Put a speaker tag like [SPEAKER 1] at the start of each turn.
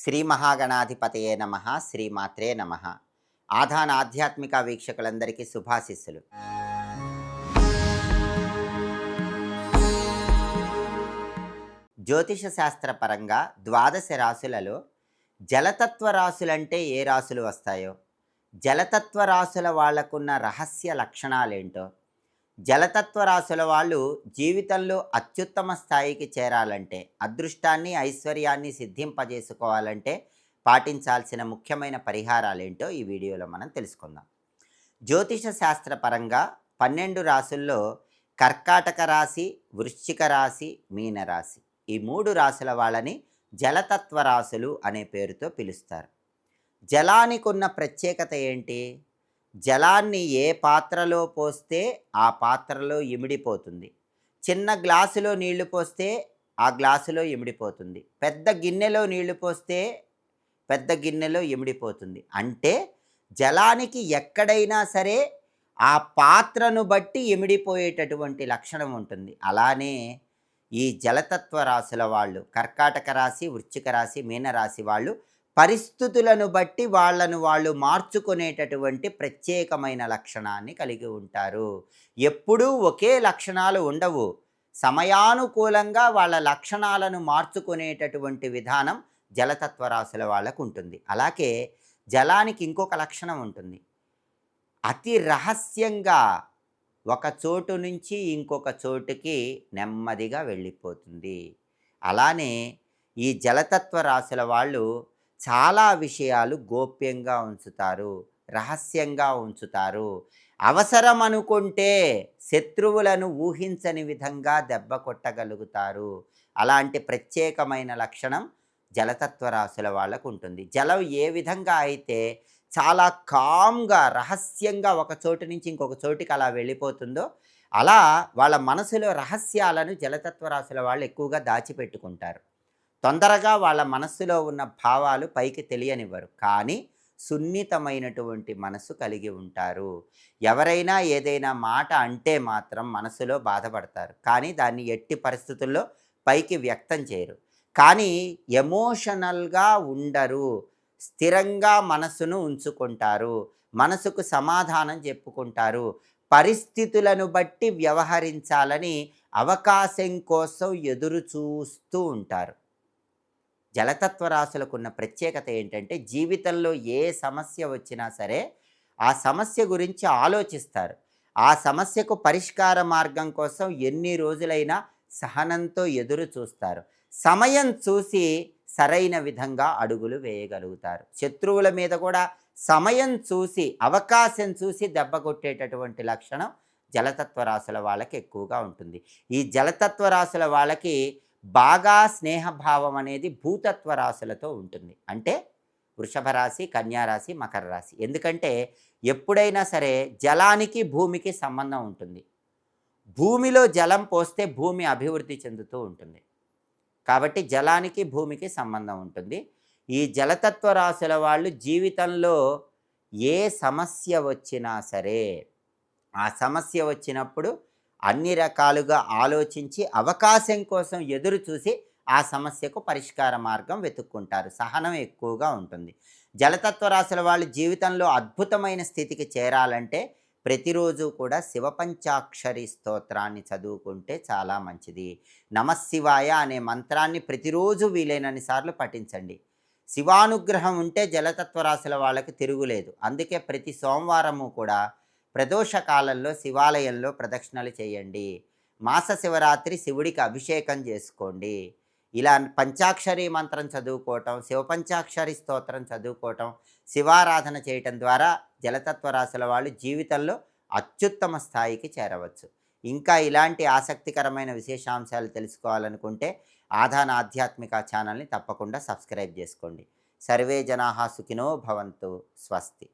[SPEAKER 1] శ్రీ మహాగణాధిపతయే నమ శ్రీమాత్రే నమ. ఆధాన ఆధ్యాత్మిక వీక్షకులందరికీ శుభాశిస్సులు. జ్యోతిష శాస్త్ర పరంగా ద్వాదశ రాశులలో జలతత్వ రాశులంటే ఏ రాశులు వస్తాయో? జలతత్వ రాశుల వాళ్ళకున్న రహస్య లక్షణాలేంటో? జలతత్వ రాశుల వాళ్ళు జీవితంలో అత్యుత్తమ స్థాయికి చేరాలంటే అదృష్టాన్ని ఐశ్వర్యాన్ని సిద్ధింపజేసుకోవాలంటే పాటించాల్సిన ముఖ్యమైన పరిహారాలేంటో ఈ వీడియోలో మనం తెలుసుకుందాం. జ్యోతిష శాస్త్రపరంగా పన్నెండు రాసుల్లో కర్కాటక రాశి వృశ్చిక రాశి మీనరాశి ఈ మూడు రాశుల వాళ్ళని జలతత్వ రాశులు అనే పేరుతో పిలుస్తారు. జలానికి ఉన్న ప్రత్యేకత ఏంటి? జలాన్ని ఏ పాత్రలో పోస్తే ఆ పాత్రలో ఇమిడిపోతుంది. చిన్న గ్లాసులో నీళ్ళు పోస్తే ఆ గ్లాసులో ఇమిడిపోతుంది. పెద్ద గిన్నెలో నీళ్ళు పోస్తే పెద్ద గిన్నెలో ఇమిడిపోతుంది. అంటే జలానికి ఎక్కడైనా సరే ఆ పాత్రను బట్టి ఇమిడిపోయేటటువంటి లక్షణం ఉంటుంది. అలానే ఈ జలతత్వ రాశుల వాళ్ళు కర్కాటక రాశి వృశ్చిక రాశి మీనరాశి వాళ్ళు పరిస్థితులను బట్టి వాళ్ళను వాళ్ళు మార్చుకునేటటువంటి ప్రత్యేకమైన లక్షణాన్ని కలిగి ఉంటారు. ఎప్పుడూ ఒకే లక్షణాలు ఉండవు. సమయానుకూలంగా వాళ్ళ లక్షణాలను మార్చుకునేటటువంటి విధానం జలతత్వ రాశుల వాళ్ళకు ఉంటుంది. అలాగే జలానికి ఇంకొక లక్షణం ఉంటుంది. అతి రహస్యంగా ఒక చోటు నుంచి ఇంకొక చోటుకి నెమ్మదిగా వెళ్ళిపోతుంది. అలానే ఈ జలతత్వ రాశుల వాళ్ళు చాలా విషయాలు గోప్యంగా ఉంచుతారు రహస్యంగా ఉంచుతారు. అవసరం అనుకుంటే శత్రువులను ఊహించని విధంగా దెబ్బ కొట్టగలుగుతారు. అలాంటి ప్రత్యేకమైన లక్షణం జలతత్వ రాశుల వాళ్ళకు ఉంటుంది. జలం ఏ విధంగా అయితే చాలా కామ్గా రహస్యంగా ఒక చోటు నుంచి ఇంకొక చోటికి అలా వెళ్ళిపోతుందో అలా వాళ్ళ మనసులో రహస్యాలను జలతత్వ రాశుల వాళ్ళు ఎక్కువగా దాచిపెట్టుకుంటారు. తొందరగా వాళ్ళ మనస్సులో ఉన్న భావాలు పైకి తెలియనివ్వరు. కానీ సున్నితమైనటువంటి మనసు కలిగి ఉంటారు. ఎవరైనా ఏదైనా మాట అంటే మాత్రం మనసులో బాధపడతారు. కానీ దాన్ని ఎట్టి పరిస్థితుల్లో పైకి వ్యక్తం చేయరు. కానీ ఎమోషనల్గా ఉండరు. స్థిరంగా మనసును ఉంచుకుంటారు. మనసుకు సమాధానం చెప్పుకుంటారు. పరిస్థితులను బట్టి వ్యవహరించాలని అవకాశం కోసం ఎదురు చూస్తూ ఉంటారు. జలతత్వ రాశులకున్న ప్రత్యేకత ఏంటంటే జీవితంలో ఏ సమస్య వచ్చినా సరే ఆ సమస్య గురించి ఆలోచిస్తారు. ఆ సమస్యకు పరిష్కార మార్గం కోసం ఎన్ని రోజులైనా సహనంతో ఎదురు చూస్తారు. సమయం చూసి సరైన విధంగా అడుగులు వేయగలుగుతారు. శత్రువుల మీద కూడా సమయం చూసి అవకాశం చూసి దెబ్బ కొట్టేటటువంటి లక్షణం జలతత్వ రాశుల వాళ్ళకి ఎక్కువగా ఉంటుంది. ఈ జలతత్వ రాశుల వాళ్ళకి బాగా స్నేహభావం అనేది భూతత్వ రాశులతో ఉంటుంది. అంటే వృషభ రాశి కన్యారాశి మకర రాశి. ఎందుకంటే ఎప్పుడైనా సరే జలానికి భూమికి సంబంధం ఉంటుంది. భూమిలో జలం పోస్తే భూమి అభివృద్ధి చెందుతూ ఉంటుంది. కాబట్టి జలానికి భూమికి సంబంధం ఉంటుంది. ఈ జలతత్వ రాశుల వాళ్ళు జీవితంలో ఏ సమస్య వచ్చినా సరే ఆ సమస్య వచ్చినప్పుడు అన్ని రకాలుగా ఆలోచించి అవకాశం కోసం ఎదురు చూసి ఆ సమస్యకు పరిష్కార మార్గం వెతుక్కుంటారు. సహనం ఎక్కువగా ఉంటుంది. జలతత్వ రాశుల వాళ్ళు జీవితంలో అద్భుతమైన స్థితికి చేరాలంటే ప్రతిరోజు కూడా శివపంచాక్షరి స్తోత్రాన్ని చదువుకుంటే చాలా మంచిది. నమశివాయ అనే మంత్రాన్ని ప్రతిరోజు వీలైనన్ని సార్లు పఠించండి. శివానుగ్రహం ఉంటే జలతత్వ రాశుల వాళ్ళకి తిరుగులేదు. అందుకే ప్రతి సోమవారము కూడా ప్రదోష కాలంలో శివాలయంలో ప్రదక్షిణలు చేయండి. మాస శివరాత్రి శివుడికి అభిషేకం చేసుకోండి. ఇలా పంచాక్షరి మంత్రం చదువుకోవటం శివపంచాక్షరి స్తోత్రం చదువుకోవటం శివారాధన చేయటం ద్వారా జలతత్వ రాశుల వాళ్ళు జీవితంలో అత్యుత్తమ స్థాయికి చేరవచ్చు. ఇంకా ఇలాంటి ఆసక్తికరమైన విశేషాంశాలు తెలుసుకోవాలనుకుంటే ఆధాన ఆధ్యాత్మిక ఛానల్ని తప్పకుండా సబ్స్క్రైబ్ చేసుకోండి. సర్వే జనాహా సుఖినో భవంతు. స్వస్తి.